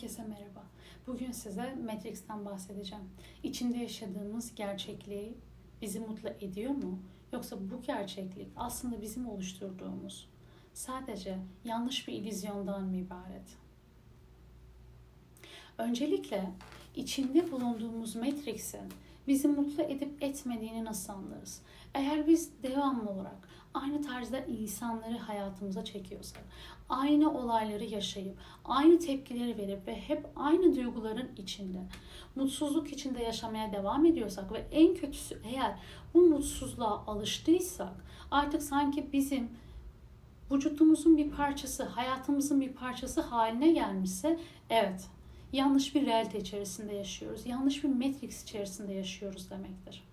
Herkese merhaba. Bugün size Matrix'ten bahsedeceğim. İçinde yaşadığımız gerçekliği bizi mutlu ediyor mu? Yoksa bu gerçeklik aslında bizim oluşturduğumuz sadece yanlış bir illüzyondan mı ibaret? Öncelikle içinde bulunduğumuz Matrix'in bizi mutlu edip etmediğini nasıl anlarız? Eğer biz devamlı olarak aynı tarzda insanları hayatımıza çekiyorsak, aynı olayları yaşayıp, aynı tepkileri verip ve hep aynı duyguların içinde, mutsuzluk içinde yaşamaya devam ediyorsak ve en kötüsü eğer bu mutsuzluğa alıştıysak, artık sanki bizim vücudumuzun bir parçası, hayatımızın bir parçası haline gelmişse, evet yanlış bir realite içerisinde yaşıyoruz. Yanlış bir matrix içerisinde yaşıyoruz demektir.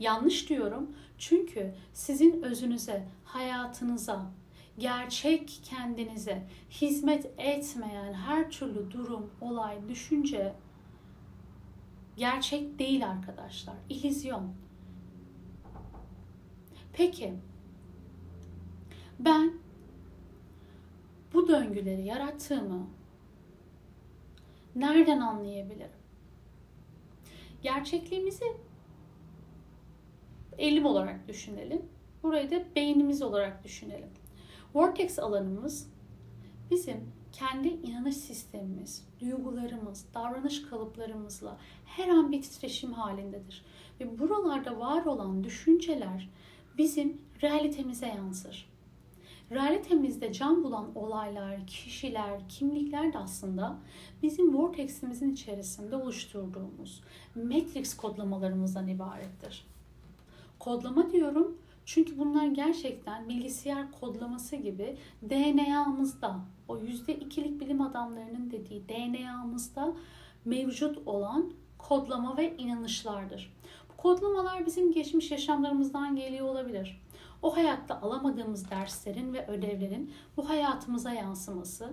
Yanlış diyorum çünkü sizin özünüze, hayatınıza, gerçek kendinize hizmet etmeyen her türlü durum, olay, düşünce gerçek değil arkadaşlar. İllüzyon. Peki ben bu döngüleri yarattığımı nereden anlayabilirim? Gerçekliğimizi elim olarak düşünelim. Burayı da beynimiz olarak düşünelim. Vortex alanımız bizim kendi inanış sistemimiz, duygularımız, davranış kalıplarımızla her an bir titreşim halindedir. Ve buralarda var olan düşünceler bizim realitemize yansır. Realitemizde can bulan olaylar, kişiler, kimlikler de aslında bizim vorteximizin içerisinde oluşturduğumuz matrix kodlamalarımızdan ibarettir. Kodlama diyorum çünkü bunlar gerçekten bilgisayar kodlaması gibi DNA'mızda, o yüzde ikilik bilim adamlarının dediği DNA'mızda mevcut olan kodlama ve inanışlardır. Bu kodlamalar bizim geçmiş yaşamlarımızdan geliyor olabilir. O hayatta alamadığımız derslerin ve ödevlerin bu hayatımıza yansıması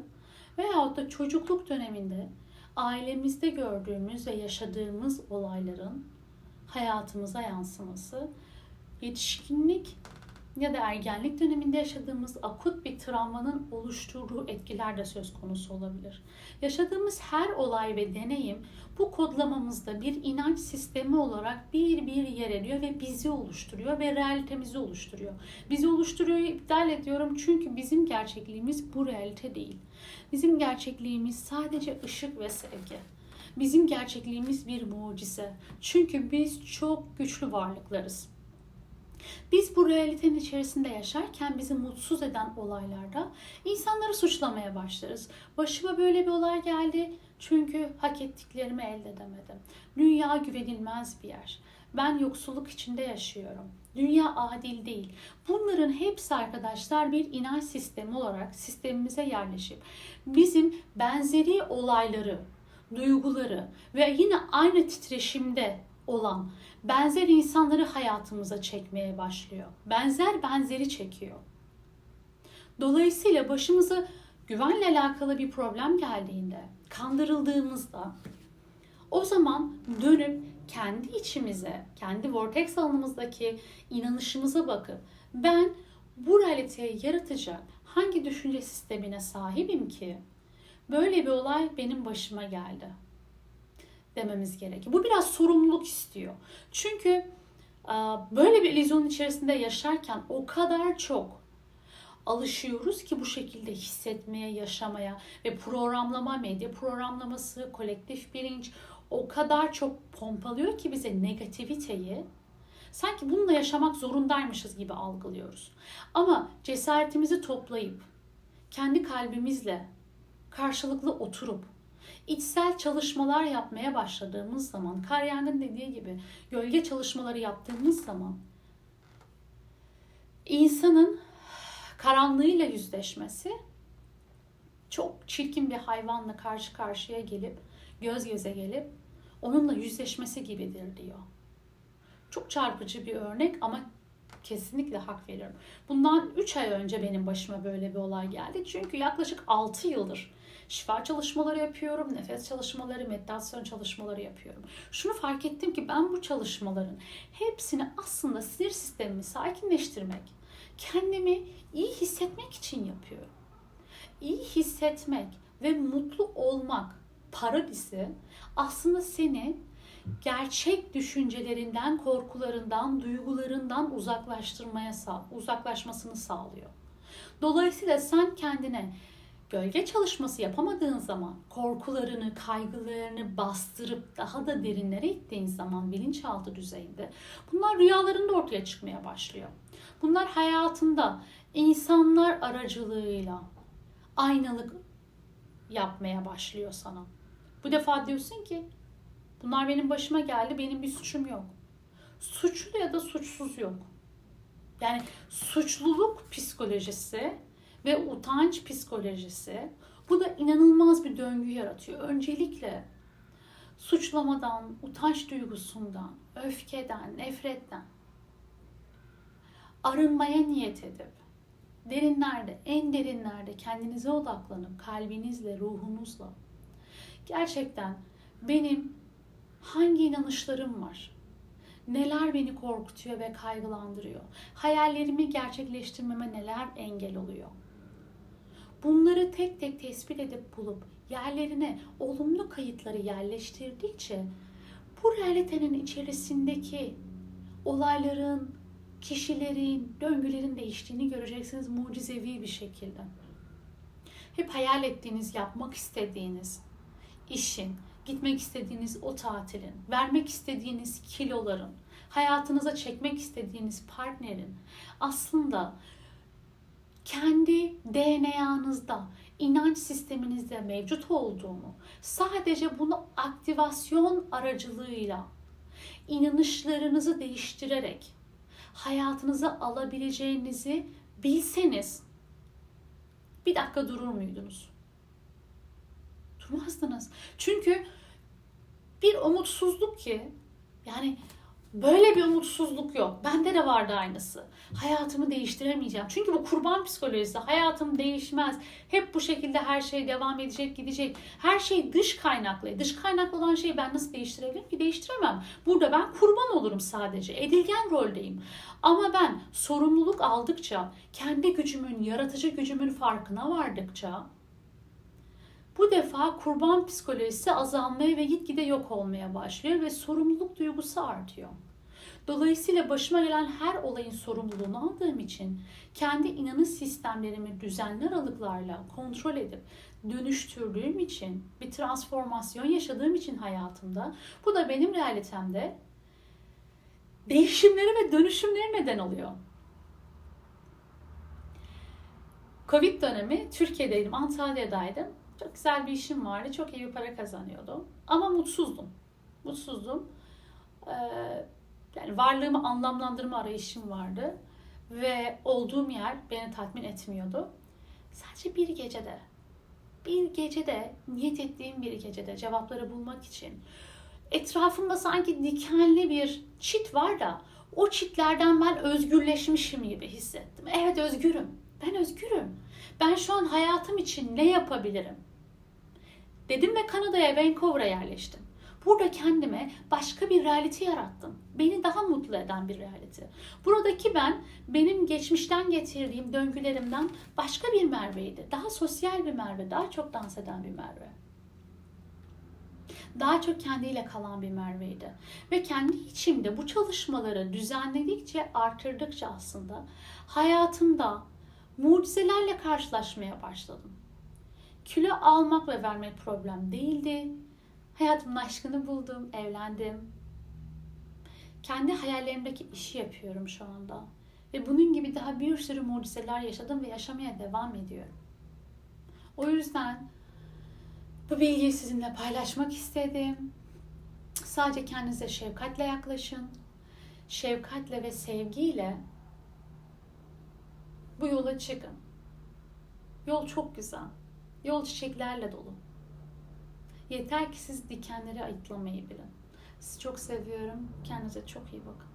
veyahut da çocukluk döneminde ailemizde gördüğümüz ve yaşadığımız olayların hayatımıza yansıması yetişkinlik ya da ergenlik döneminde yaşadığımız akut bir travmanın oluşturduğu etkiler de söz konusu olabilir. Yaşadığımız her olay ve deneyim bu kodlamamızda bir inanç sistemi olarak bir bir yer ediyor ve bizi oluşturuyor ve realitemizi oluşturuyor. Bizi oluşturuyor iptal ediyorum çünkü bizim gerçekliğimiz bu realite değil. Bizim gerçekliğimiz sadece ışık ve sevgi. Bizim gerçekliğimiz bir mucize. Çünkü biz çok güçlü varlıklarız. Biz bu realitenin içerisinde yaşarken bizi mutsuz eden olaylarda insanları suçlamaya başlarız. Başıma böyle bir olay geldi çünkü hak ettiklerimi elde edemedim. Dünya güvenilmez bir yer. Ben yoksulluk içinde yaşıyorum. Dünya adil değil. Bunların hepsi arkadaşlar bir inanç sistemi olarak sistemimize yerleşip bizim benzeri olayları, duyguları ve yine aynı titreşimde olan benzer insanları hayatımıza çekmeye başlıyor. Benzer benzeri çekiyor. Dolayısıyla başımıza güvenle alakalı bir problem geldiğinde, kandırıldığımızda o zaman dönüp kendi içimize, kendi vortex alanımızdaki inanışımıza bakıp ben bu realiteyi yaratacak hangi düşünce sistemine sahibim ki böyle bir olay benim başıma geldi dememiz gerekiyor. Bu biraz sorumluluk istiyor. Çünkü böyle bir illüzyonun içerisinde yaşarken o kadar çok alışıyoruz ki bu şekilde hissetmeye, yaşamaya ve programlama, medya programlaması, kolektif bilinç o kadar çok pompalıyor ki bize negativiteyi sanki bununla yaşamak zorundaymışız gibi algılıyoruz. Ama cesaretimizi toplayıp kendi kalbimizle karşılıklı oturup içsel çalışmalar yapmaya başladığımız zaman, Karyang'ın dediği gibi gölge çalışmaları yaptığımız zaman insanın karanlığıyla yüzleşmesi çok çirkin bir hayvanla karşı karşıya gelip göz göze gelip onunla yüzleşmesi gibidir diyor. Çok çarpıcı bir örnek ama kesinlikle hak veriyorum. Bundan 3 ay önce benim başıma böyle bir olay geldi. Çünkü yaklaşık 6 yıldır şifa çalışmaları yapıyorum, nefes çalışmaları, meditasyon çalışmaları yapıyorum. Şunu fark ettim ki ben bu çalışmaların hepsini aslında sinir sistemimi sakinleştirmek, kendimi iyi hissetmek için yapıyorum. İyi hissetmek ve mutlu olmak parodisi aslında seni gerçek düşüncelerinden, korkularından, duygularından uzaklaştırmaya uzaklaşmasını sağlıyor. Dolayısıyla sen kendine gölge çalışması yapamadığın zaman korkularını, kaygılarını bastırıp daha da derinlere ittiğin zaman bilinçaltı düzeyinde bunlar rüyalarında ortaya çıkmaya başlıyor. Bunlar hayatında insanlar aracılığıyla aynalık yapmaya başlıyor sana. Bu defa diyorsun ki bunlar benim başıma geldi, benim bir suçum yok. Suçlu ya da suçsuz yok. Yani suçluluk psikolojisi ve utanç psikolojisi bu da inanılmaz bir döngü yaratıyor. Öncelikle suçlamadan, utanç duygusundan, öfkeden, nefretten arınmaya niyet edip derinlerde, en derinlerde kendinize odaklanıp kalbinizle, ruhunuzla gerçekten benim hangi inanışlarım var? Neler beni korkutuyor ve kaygılandırıyor? Hayallerimi gerçekleştirmeme neler engel oluyor? Bunları tek tek tespit edip bulup yerlerine olumlu kayıtları yerleştirdikçe bu realitenin içerisindeki olayların, kişilerin, döngülerin değiştiğini göreceksiniz mucizevi bir şekilde. Hep hayal ettiğiniz, yapmak istediğiniz işin, gitmek istediğiniz o tatilin, vermek istediğiniz kiloların, hayatınıza çekmek istediğiniz partnerin aslında kendi DNA'nızda, inanç sisteminizde mevcut olduğunu, sadece bunu aktivasyon aracılığıyla inanışlarınızı değiştirerek hayatınıza alabileceğinizi bilseniz bir dakika durur muydunuz? Durmazdınız. Çünkü bir umutsuzluk ki yani Böyle bir umutsuzluk yok. Bende de vardı aynısı. Hayatımı değiştiremeyeceğim. Çünkü bu kurban psikolojisi. Hayatım değişmez. Hep bu şekilde her şey devam edecek, gidecek. Her şey dış kaynaklı. Dış kaynaklı olan şeyi ben nasıl değiştirebilirim ki? Değiştiremem. Burada ben kurban olurum sadece. Edilgen roldeyim. Ama ben sorumluluk aldıkça, kendi gücümün, yaratıcı gücümün farkına vardıkça bu defa kurban psikolojisi azalmaya ve gitgide yok olmaya başlıyor ve sorumluluk duygusu artıyor. Dolayısıyla başıma gelen her olayın sorumluluğunu aldığım için kendi inanış sistemlerimi düzenli aralıklarla kontrol edip dönüştürdüğüm için bir transformasyon yaşadığım için hayatımda bu da benim realitemde değişimleri ve dönüşümleri neden oluyor. Covid dönemi Türkiye'deydim, Antalya'daydım. Çok güzel bir işim vardı. Çok iyi bir para kazanıyordum. Ama mutsuzdum. Mutsuzdum. Ee, yani varlığımı anlamlandırma arayışım vardı. Ve olduğum yer beni tatmin etmiyordu. Sadece bir gecede, bir gecede, niyet ettiğim bir gecede cevapları bulmak için etrafımda sanki dikenli bir çit var da o çitlerden ben özgürleşmişim gibi hissettim. Evet özgürüm. Ben özgürüm. Ben şu an hayatım için ne yapabilirim? Dedim ve Kanada'ya, Vancouver'a yerleştim. Burada kendime başka bir reality yarattım. Beni daha mutlu eden bir reality. Buradaki ben benim geçmişten getirdiğim döngülerimden başka bir Merve'ydi. Daha sosyal bir Merve, daha çok dans eden bir Merve. Daha çok kendiyle kalan bir Merve'ydi. Ve kendi içimde bu çalışmaları düzenledikçe, artırdıkça aslında hayatımda mucizelerle karşılaşmaya başladım. Kilo almak ve vermek problem değildi. Hayatımın aşkını buldum, evlendim. Kendi hayallerimdeki işi yapıyorum şu anda. Ve bunun gibi daha bir sürü mucizeler yaşadım ve yaşamaya devam ediyorum. O yüzden bu bilgiyi sizinle paylaşmak istedim. Sadece kendinize şefkatle yaklaşın. Şefkatle ve sevgiyle bu yola çıkın. Yol çok güzel. Yol çiçeklerle dolu. Yeter ki siz dikenleri ayıklamayı bilin. Sizi çok seviyorum. Kendinize çok iyi bakın.